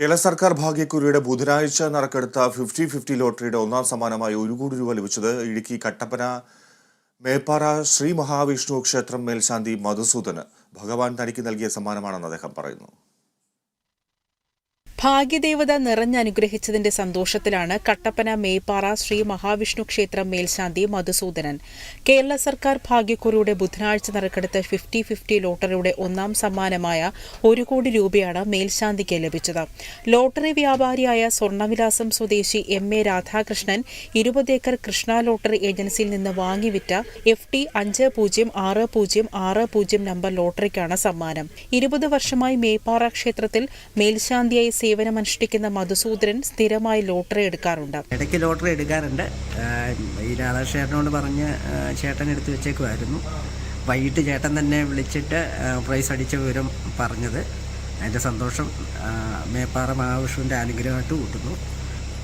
കേരള സർക്കാർ ഭാഗ്യക്കുറിയുടെ ബുധനാഴ്ച നറുക്കെടുത്ത fifty fifty ലോട്ടറിയുടെ ഒന്നാം സമ്മാനമായി ഒരു കോടി രൂപ ലഭിച്ചത് ഇടുക്കി കട്ടപ്പന മേപ്പാറ ശ്രീ മഹാവിഷ്ണു ക്ഷേത്രം മേൽശാന്തി മധുസൂദന്. ഭഗവാൻ തനിക്ക് നൽകിയ സമ്മാനമാണെന്ന് അദ്ദേഹം പറയുന്നു. ഭാഗ്യദേവത നിറഞ്ഞനുഗ്രഹിച്ചതിന്റെ സന്തോഷത്തിലാണ് കട്ടപ്പന മേപ്പാറ ശ്രീ മഹാവിഷ്ണു ക്ഷേത്രം മേൽശാന്തി മധുസൂദനൻ. കേരള സർക്കാർ ഭാഗ്യക്കുറിയുടെ ബുധനാഴ്ച നറുക്കെടുത്ത ഫിഫ്റ്റി ഫിഫ്റ്റി ലോട്ടറിയുടെ ഒന്നാം സമ്മാനമായ ഒരു കോടി രൂപയാണ് മേൽശാന്തിക്ക് ലഭിച്ചത്. ലോട്ടറി വ്യാപാരിയായ സ്വർണവിലാസം സ്വദേശി എം എ രാധാകൃഷ്ണൻ ഇരുപത് ഏക്കർ കൃഷ്ണ ലോട്ടറി ഏജൻസിയിൽ നിന്ന് വാങ്ങിവിറ്റ എഫ് ടി അഞ്ച് പൂജ്യം ആറ് പൂജ്യം ആറ് പൂജ്യം നമ്പർ ലോട്ടറിക്കാണ് സമ്മാനം. ഇരുപത് വർഷമായി മേപ്പാറ ക്ഷേത്രത്തിൽ മേൽശാന്തിയായി സേവനമനുഷ്ഠിക്കുന്ന മധുസൂദരൻ സ്ഥിരമായി ലോട്ടറി എടുക്കാറുണ്ട്. ഇടയ്ക്ക് ലോട്ടറി എടുക്കാറുണ്ട്. ഈ രാധാകൃഷ്ണനോട് പറഞ്ഞ് ചേട്ടൻ എടുത്തു വെച്ചേക്കുമായിരുന്നു വൈകിട്ട് ചേട്ടൻ തന്നെ വിളിച്ചിട്ട് പ്രൈസ് അടിച്ച വിവരം പറഞ്ഞത്. അതിന്റെ സന്തോഷം മേപ്പാറ മഹാവിഷ്ണുവിന്റെ അനുഗ്രഹമായിട്ട് കൂട്ടുന്നു.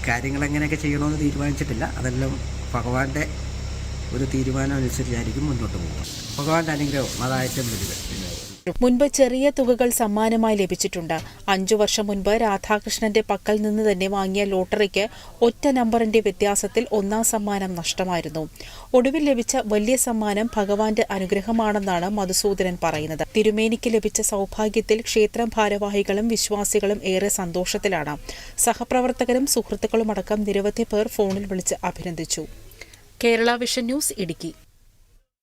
കാര്യങ്ങൾ എങ്ങനെയൊക്കെ ചെയ്യണമെന്ന് തീരുമാനിച്ചിട്ടില്ല. അതെല്ലാം ഭഗവാന്റെ ഒരു തീരുമാനം അനുസരിച്ചായിരിക്കും മുന്നോട്ട് പോകുക ഭഗവാന്റെ അനുഗ്രഹം അതായിട്ടും വലുത് മുൻപ് ചെറിയ തുകകൾ സമ്മാനമായി ലഭിച്ചിട്ടുണ്ട്. അഞ്ചു വർഷം മുൻപ് രാധാകൃഷ്ണന്റെ പക്കൽ നിന്ന് തന്നെ വാങ്ങിയ ലോട്ടറിക്ക് ഒറ്റ നമ്പറിന്റെ വ്യത്യാസത്തിൽ ഒന്നാം സമ്മാനം നഷ്ടമായിരുന്നു. ഒടുവിൽ ലഭിച്ച വലിയ സമ്മാനം ഭഗവാന്റെ അനുഗ്രഹമാണെന്നാണ് മധുസൂദനൻ പറയുന്നത്. തിരുമേനിക്ക് ലഭിച്ച സൗഭാഗ്യത്തിൽ ക്ഷേത്രം ഭാരവാഹികളും വിശ്വാസികളും ഏറെ സന്തോഷത്തിലാണ്. സഹപ്രവർത്തകരും സുഹൃത്തുക്കളുമടക്കം നിരവധി പേർ ഫോണിൽ വിളിച്ച് അഭിനന്ദിച്ചു. Kerala vision news Idukki.